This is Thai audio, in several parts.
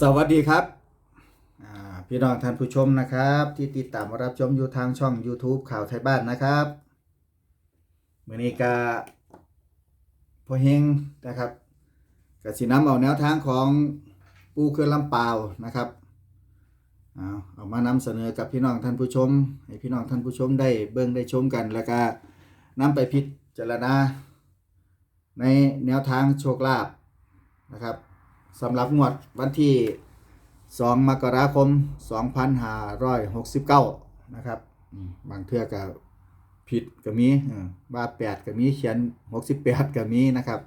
สวัสดีครับพี่น้องท่านผู้ชมนะครับ ที่ติดตามรับชมอยู่ทางช่อง YouTube ข่าวไทยบ้านนะครับมือนี้กาพอเฮงนะครับกสิน้ำเอาแนวทางของปูเคลื่อนลำเปล่านะครับเอาเอามานำเสนอกับพี่น้องท่านผู้ชม ให้พี่น้องท่านผู้ชมได้เบิ่งได้ชมกันแล้วก็นำไปพิจารณาในแนวทางโชคลาภนะครับ สำหรับงวดวันที่ 2 มกราคม 2569 นะครับอืมบางเทื่อก็ผิดก็มีเออว่า8ก็มีเขียน 68ก็มีนะครับ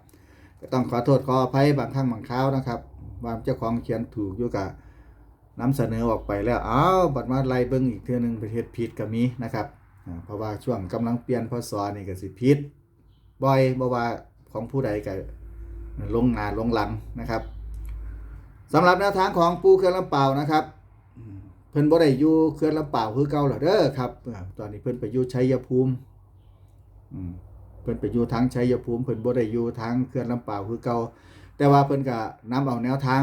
ก็ต้องขอโทษขออภัยบางครั้งบางคราวนะครับว่าเจ้าของเขียนถูกอยู่กับนำเสนอออกไปแล้วอ้าวบัดมาไล่เบิ่งอีกเทื่อหนึงประเทศผิดก็มีนะครับอ่าเพราะว่าช่วงกำลังเปลี่ยนพศนี่ก็สิผิดบ่อยบ่ว่าของผู้ใดก็ลงหน้าลงหลังนะครับ สำหรับแนวทางของปูเขื่อนลำเปล่านะครับอืมเพิ่นบ่ได้อยู่เขื่อนลำเปล่าคือเก่าหรอเด้อครับเออตอนนี้เพิ่นไปอยู่ชัยภูมิอืมเพิ่นไปอยู่ทางชัยภูมิเพิ่นบ่ได้อยู่ทางเขื่อนลำเปล่าคือเก่าแต่ว่าเพิ่นก็นำเอาแนวทาง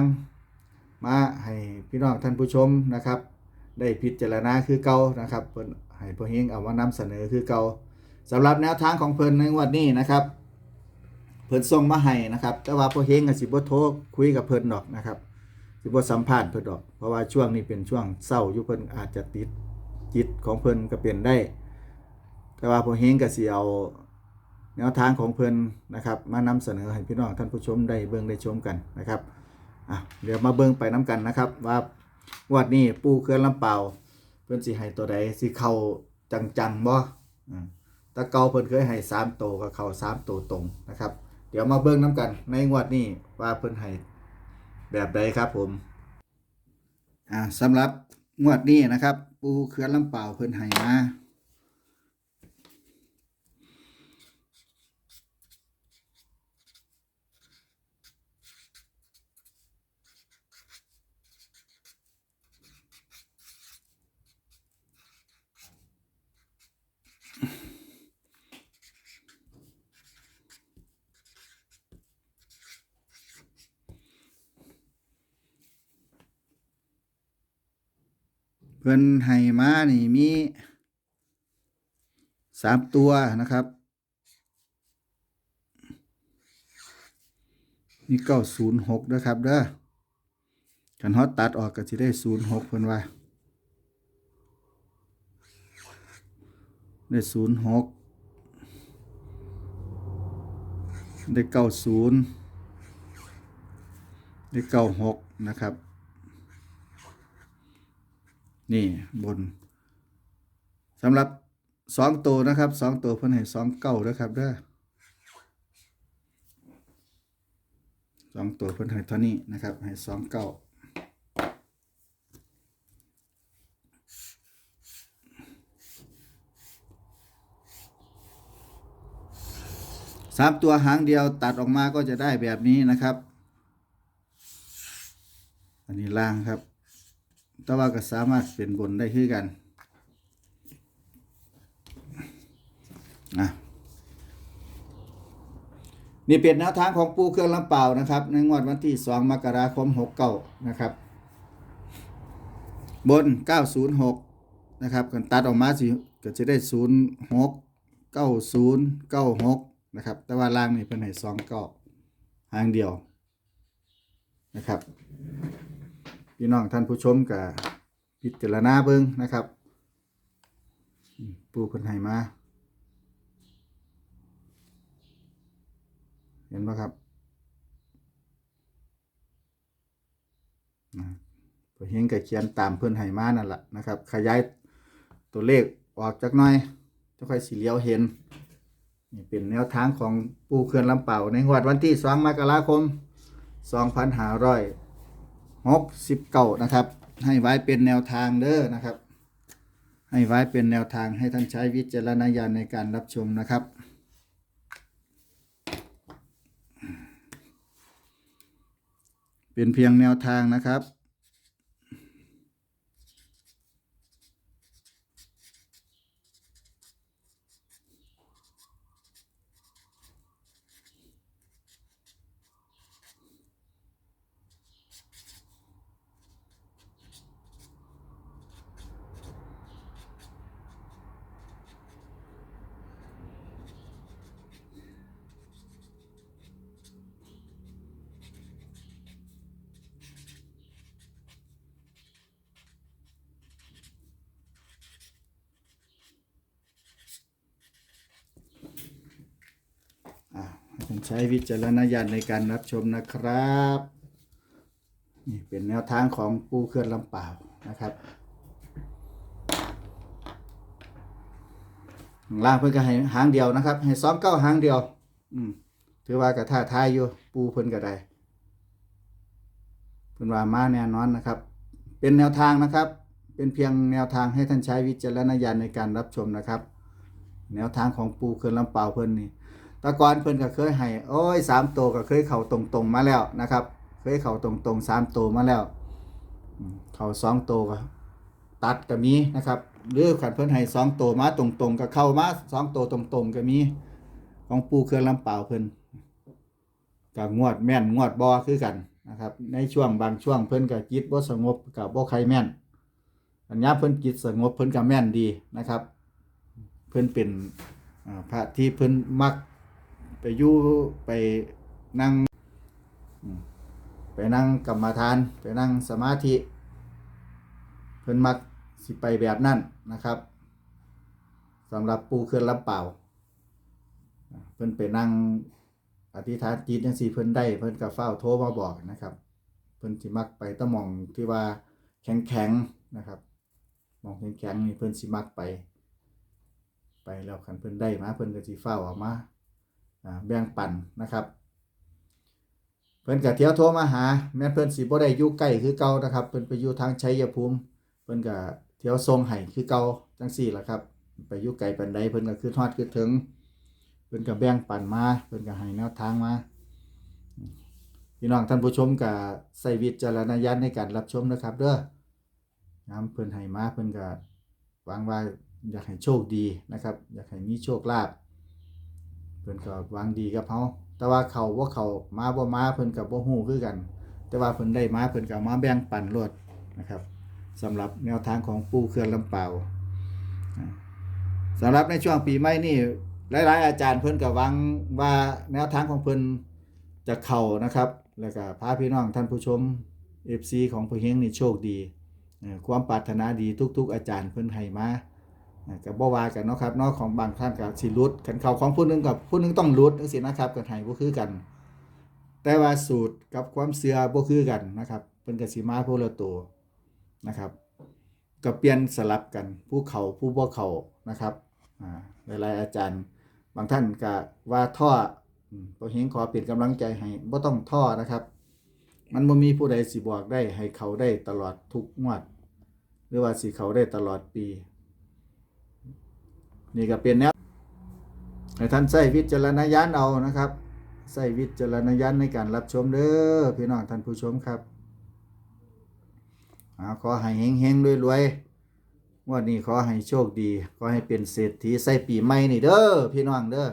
มาให้พี่น้องท่านผู้ชมนะครับ ได้พิจารณาคือเก่านะครับเพิ่นให้พ่อเฮงเอามานำเสนอคือเก่าสำหรับแนวทางของเพิ่นในงวดนี้นะครับ เพิ่นส่งมาให้นะครับ แต่ว่าพ่อเฮงก็สิบ่โทรคุยกับเพิ่นดอกนะครับ สิบ่สัมภาษณ์เพิ่นดอก เพราะว่าช่วงนี้เป็นช่วงเศร้าอยู่เพิ่นอาจจะติดจิตของเพิ่นก็เป็นได้ แต่ว่าผมเฮงก็สิเอาแนวทางของเพิ่นนะครับ มานำเสนอให้พี่น้องท่านผู้ชมได้เบิ่งได้ชมกันนะครับอะเดี๋ยวมาเบิ่งไปน้กันนะครับ ว่างวดนี้ปูเคลื่อนลำเปล่าเพิ่นสิให้ตัวใดสิเข้าจังๆบ่อ่าแตะเก่าเพิ่นเคยให้3โตก็เข้า3โตตรงนะครับ เดี๋ยวมาเบิ่งน้กัน ในงวดนี้ว่าเพิ่นให้ แบบใดครับผม อ่าสำหรับงวดนี้นะครับ ปูเขื่อนลำเปล่าเพิ่นให้มา เพิ่นให้มานี่มีสามตัวนะครับมีเก้าศูนย์หกนะครับเด้อกันฮอตตัดออกก็สิได้ศูนย์หกเพิ่นว่า ได้ศูนย์หกได้เก้าศูนย์ได้เก้าหกนะครับ นี่บนสำหรับสองตัวนะครับสองตัวเพิ่นให้สองเก้านะครับเด้อสองตัวเพิ่นให้เท่านี้นะครับให้สองเก้าสามตัวหางเดียวตัดออกมาก็จะได้แบบนี้นะครับ อันนี้ล่างครับ แต่ว่าก็สามารถเป็นบนได้คือกันอะนี่เป็นแนวทางของปูเครื่องลำเปล่านะครับ ในงวดวันที่ 2 มกราคม 69 นะครับ บน 906 นะครับกันตัดออกมาสิก็จะได้ 06 90 96 นะครับ แต่ว่าล่างนี่เป็นให้29หางเดียวนะครับ พี่น้องท่านผู้ชมกับพิจารณาเบิ่งนะครับปูเพิ่นให้มา เห็นไหมครับนะเพิ่นเห็นกับเขียนตามเพิ่อนให้มานั่นแหละนะครับ ขยายตัวเลขออกจากน้อยจะค่อยสีเหลียวเห็นนี่เป็นแนวทางของปูเขื่อนลำเป่าในงวดวันที่2มกราคม 2500 หกสิบเก้านะครับ ให้ไว้เป็นแนวทางเด้อนะครับ ให้ไว้เป็นแนวทางให้ท่านใช้วิจารณญาณในการรับชมนะครับเป็นเพียงแนวทางนะครับ ใช้วิจารณญาณในการรับชมนะครับ นี่เป็นแนวทางของปูเคลื่อนลำเปล่านะครับล่างเพิ่นก็ให้หางเดียวนะครับ ให้ซ้อมเก้าหางเดียว อืมถือว่ากระท่าทายอยู่ ปูเพิ่นก็ได้เพิ่นว่ามาแน่นอนนะครับ เป็นแนวทางนะครับ เป็นเพียงแนวทางให้ท่านใช้วิจารณญาณในการรับชมนะครับ แนวทางของปูเคลื่อนลำเปล่าเพิ่นนี่ ตะกอนเพิ่นก็เคยให้โอ้ยสามตัวก็เคยเข้าตรงๆมาแล้วนะครับ เคยเข้าตรงๆสามตัวมาแล้วเข้าสองตัวก็ตัดก็มีนะครับหรือขันเพิ่นให้สองตัวมาตรงๆก็เข้ามาสองตัวตรงๆก็มีของปูเครื่องลำเปล่าเพิ่นกับงวดแม่นงวดบอคือกันนะครับ ในช่วงบางช่วงเพิ่นก็จิตบ่สงบกับบ่ใครแม่นอันยามเพิ่นจิตสงบเพิ่นก็แม่นดีนะครับ เพิ่นเป็นพระที่เพิ่นมัก ไปยู่ไปนั่ง ไปนั่งกรรมฐาน ไปนั่งสมาธิ เพิ่นมักสิไปแบบนั้นนะครับสำหรับปูเคลื่อนลำเปล่า เพิ่นไปนั่งอธิษฐานจิตจังซี่เพิ่นได้เพิ่นก็เฝ้าโทรมาบอกนะครับ เพิ่นสิมักไปตะมองที่ว่าแข็งๆนะครับ มองแข็งๆนี่เพิ่นสิมักไป ไปแล้วคันเพิ่นได้มาเพิ่นก็สิเฝ้าออกมา แบ่งปันนะครับเพิ่นก็เที่ยวโทรมาหา แม่เพิ่นสิบ่ได้อยู่ใกล้คือเก่านะครับเพิ่นไปอยู่ทางชัยภูมิเพิ่นก็เที่ยวส่งให้คือเก่าจังซี่ล่ะครับ ไปอยู่ไกลปานใดเพิ่นก็คือฮอดคือถึงเพิ่นก็แบ่งปันมาเพิ่นก็ให้แนวทางมาพี่น้องท่านผู้ชมก็ใส่วิจารณญาณในการรับชมนะครับเด้อยามเพิ่นให้มาเพิ่นก็หวังว่าอยากให้โชคดีนะครับ อยากให้มีโชคลาภ เพิ่นก็หวางดีกับเฮาแต่ว่าเขาบ่เขามาบ่มาเพิ่นก็บ่ฮู้คือกัน แต่ว่าเพิ่นได้มาเพิ่นก็มาแบ่งปันโลดนะครับสำหรับแนวทางของปู่เคลื่อนลำเป่าอ่าสำหรับในช่วงปีใหม่นี่หลายๆอาจารย์เพิ่นก็หวังว่าแนวทางของเพิ่นจะเข้านะครับ แล้วก็พาพี่น้องท่านผู้ชม FC ของผู้เฮงนี่โชคดี ความปรารถนาดีทุก ๆ อาจารย์เพิ่นให้มา ก็บ่ว่ากันเนาะครับเนาะของบางท่านก็สิหลุดกันเขาของผู้หนึงกับผู้หนึงต้องหลุดจังซี่นะครับก็ให้บ่คือกัน แต่ว่าสูตรกับความเชื่อบ่คือกันนะครับเพิ่นก็สิมาผู้ละตัวนะครับก็เปลี่ยนสลับกันผู้เขาผู้บ่เขานะครับอ่าหลายๆอาจารย์ บางท่านก็ว่าท่ออืมบ่เฮงขอเป็นกำลังใจให้บ่ต้องท่อนะครับ มันบ่มีผู้ใดสิบอกได้ให้เขาได้ตลอดทุกงวด หรือว่าสิเขาได้ตลอดปี นี่ก็เป็นแนวให้ท่านใส่วิจารณญาณเอานะครับใส่วิจารณญาณในการรับชมเด้อพี่น้องท่านผู้ชมครับอขอให้เฮงเฮงรวยๆงวันนี้ขอให้โชคดี ขอให้เป็นเศรษฐีใส่ปีใหม่นี่เด้อพี่น้องเด้อ